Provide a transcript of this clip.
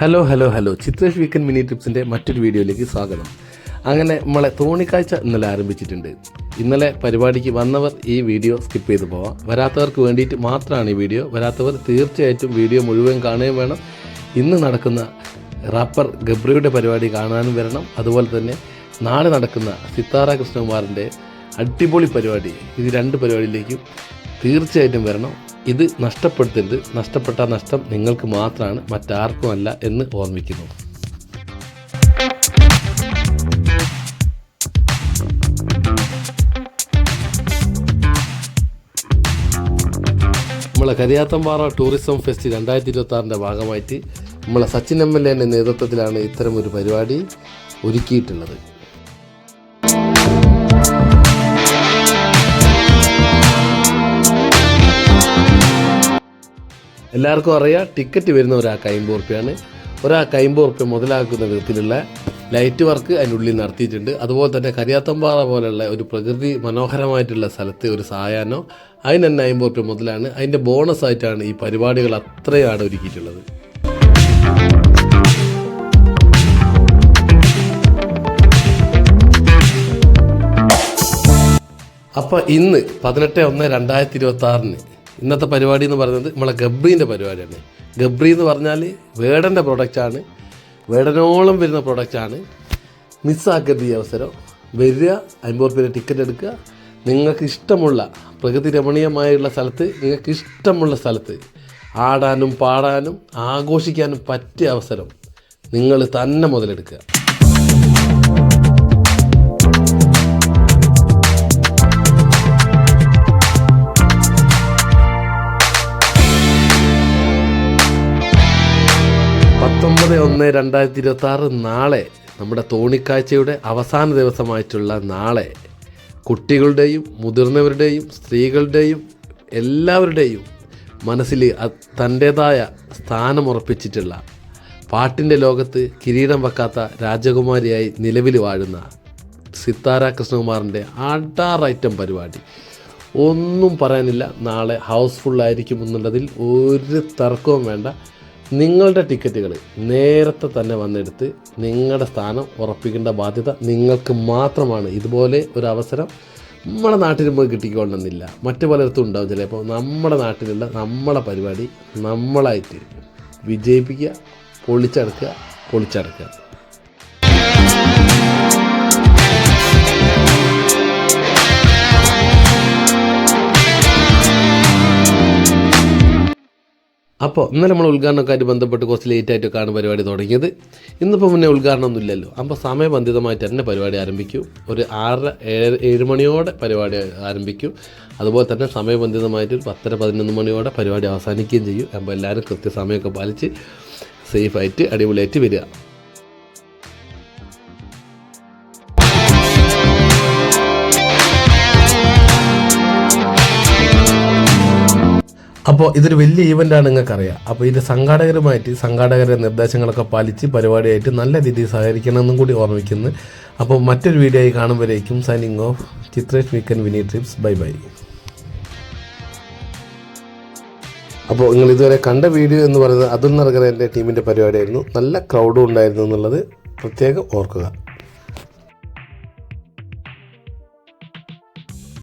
Hello hello hello Chitresh weekend mini ട്രിപ്സിന്റെ മറ്റൊരു വീഡിയോയിലേക്ക് സ്വാഗതം. അങ്ങനെ നമ്മളെ തോണിക്കാഴ്ച ഇന്നലെ ആരംഭിച്ചിട്ടുണ്ട്. ഇന്നലെ പരിപാടിക്ക് വന്നവർ ഈ വീഡിയോ സ്കിപ്പ് ചെയ്ത് പോവാം. വരാത്തവർക്ക് വേണ്ടിയിട്ട് മാത്രമാണ് ഈ വീഡിയോ. വരാത്തവർ തീർച്ചയായിട്ടും വീഡിയോ മുഴുവൻ കാണുകയും വേണം. ഇന്ന് നടക്കുന്ന റാപ്പർ ഗബ്രിയുടെ പരിപാടി കാണാനും വരണം. അതുപോലെ തന്നെ നാളെ നടക്കുന്ന സിത്താര കൃഷ്ണകുമാറിന്റെ അടിപൊളി പരിപാടി ഇത് രണ്ട് പരിപാടിയിലേക്കും തീർച്ചയായിട്ടും വരണം. ഇത് നഷ്ടപ്പെടുത്തരുത്. നഷ്ടപ്പെട്ട നഷ്ടം നിങ്ങൾക്ക് മാത്രമാണ് മറ്റാർക്കുമല്ല എന്ന് ഓർമ്മിക്കുന്നു. നമ്മളെ കരിയാത്തമ്പാറ ടൂറിസം ഫെസ്റ്റ് രണ്ടായിരത്തി ഇരുപത്തി ഭാഗമായിട്ട് നമ്മളെ സച്ചിൻ എം എൽ എന്റെ നേതൃത്വത്തിലാണ് ഇത്തരം ഒരു പരിപാടി ഒരുക്കിയിട്ടുള്ളത്. എല്ലാവർക്കും അറിയാം ടിക്കറ്റ് വരുന്ന ഒരാൾക്ക് അമ്പത് റുപ്യാണ് ഒരാൾക്ക് അമ്പത് റുപ്യ മുതലാക്കുന്ന വിധത്തിലുള്ള ലൈറ്റ് വർക്ക് അതിനുള്ളിൽ നടത്തിയിട്ടുണ്ട്. അതുപോലെ തന്നെ കരിയാത്തമ്പാറ പോലെയുള്ള ഒരു പ്രകൃതി മനോഹരമായിട്ടുള്ള സ്ഥലത്ത് ഒരു സായാഹ്നം അതിന് തന്നെ അമ്പത് റുപ്യ മുതലാണ്. അതിന്റെ ബോണസായിട്ടാണ് ഈ പരിപാടികൾ അത്രയാണ് ഒരുക്കിയിട്ടുള്ളത്. അപ്പോൾ ഇന്ന് പതിനെട്ട് ഒന്ന് രണ്ടായിരത്തി ഇരുപത്തി ആറിന് ഇന്നത്തെ പരിപാടി എന്ന് പറയുന്നത് നമ്മളെ ഗബ്രീന്റെ പരിപാടിയാണ്. ഗബ്രി എന്ന് പറഞ്ഞാൽ വേടന്റെ പ്രൊഡക്റ്റാണ് വേടനോളം വരുന്ന പ്രൊഡക്റ്റാണ് മിസ്സാക്കരുത് ഈ അവസരം. വരിക അമ്പത് റുപ്യ ടിക്കറ്റ് എടുക്കുക. നിങ്ങൾക്ക് ഇഷ്ടമുള്ള പ്രകൃതി രമണീയമായുള്ള സ്ഥലത്ത് നിങ്ങൾക്ക് ഇഷ്ടമുള്ള സ്ഥലത്ത് ആടാനും പാടാനും ആഘോഷിക്കാനും പറ്റിയ അവസരം നിങ്ങൾ തന്നെ മുതലെടുക്കുക. പത്തൊമ്പത് ഒന്ന് രണ്ടായിരത്തി ഇരുപത്തി ആറ് നാളെ നമ്മുടെ തോണിക്കാഴ്ചയുടെ അവസാന ദിവസമായിട്ടുള്ള നാളെ കുട്ടികളുടെയും മുതിർന്നവരുടെയും സ്ത്രീകളുടെയും എല്ലാവരുടെയും മനസ്സിൽ തന്റേതായ സ്ഥാനമുറപ്പിച്ചിട്ടുള്ള പാട്ടിന്റെ ലോകത്ത് കിരീടം വെക്കാത്ത രാജകുമാരിയായി നിലവിൽ വാഴുന്ന സിത്താര കൃഷ്ണകുമാറിന്റെ അടാർ ഐറ്റം പരിപാടി. ഒന്നും പറയാനില്ല. നാളെ ഹൗസ്ഫുള്ളായിരിക്കും എന്നുള്ളതിൽ ഒരു തർക്കവും വേണ്ട. നിങ്ങളുടെ ടിക്കറ്റുകൾ നേരത്തെ തന്നെ വന്നെടുത്ത് നിങ്ങളുടെ സ്ഥാനം ഉറപ്പിക്കേണ്ട ബാധ്യത നിങ്ങൾക്ക് മാത്രമാണ്. ഇതുപോലെ ഒരു അവസരം നമ്മുടെ നാട്ടിൽ പോയി കിട്ടിക്കൊണ്ടെന്നില്ല. മറ്റു പലയിടത്തും ഉണ്ടാവും ചിലപ്പോൾ. നമ്മുടെ നാട്ടിലുള്ള നമ്മളെ പരിപാടി നമ്മളായിട്ട് വിജയിപ്പിക്കുക പൊളിച്ചടക്കുക പൊളിച്ചടക്കുക. അപ്പോൾ ഇന്നലെ നമ്മൾ ഉദ്ഘാടനമൊക്കെയായിട്ട് ബന്ധപ്പെട്ട് കുറച്ച് ലേറ്റ് ആയിട്ടൊക്കെയാണ് പരിപാടി തുടങ്ങിയത്. ഇന്നിപ്പോൾ മുന്നേ ഉദ്ഘാടനമൊന്നും ഇല്ലല്ലോ അപ്പോൾ സമയബന്ധിതമായിട്ട് തന്നെ പരിപാടി ആരംഭിക്കും. ഒരു ആറര ഏഴ് ഏഴ് മണിയോടെ പരിപാടി ആരംഭിക്കും. അതുപോലെ തന്നെ സമയബന്ധിതമായിട്ട് ഒരു പത്തര പതിനൊന്ന് മണിയോടെ പരിപാടി അവസാനിക്കുകയും ചെയ്യും. അപ്പോൾ എല്ലാവരും കൃത്യസമയമൊക്കെ പാലിച്ച് സേഫായിട്ട് അടിപൊളിയായിട്ട് വരിക. അപ്പോൾ ഇതൊരു വലിയ ഈവന്റാണ് നിങ്ങൾക്കറിയാം. അപ്പോൾ ഇത് സംഘാടകരുമായിട്ട് സംഘാടകരുടെ നിർദ്ദേശങ്ങളൊക്കെ പാലിച്ച് പരിപാടിയായിട്ട് നല്ല രീതിയിൽ സഹകരിക്കണമെന്നും കൂടി ഓർമ്മിക്കുന്നു. അപ്പോൾ മറ്റൊരു വീഡിയോ ആയി കാണുമ്പോഴേക്കും signing off Chitresh weekend Vini trips bye bye അപ്പോൾ നിങ്ങൾ ഇതുവരെ കണ്ട വീഡിയോ എന്ന് പറയുന്നത് അതുൽ നർഗർ എന്റെ ടീമിന്റെ പരിപാടിയായിരുന്നു. നല്ല ക്രൗഡും ഉണ്ടായിരുന്നു എന്നുള്ളത് പ്രത്യേകം ഓർക്കുക.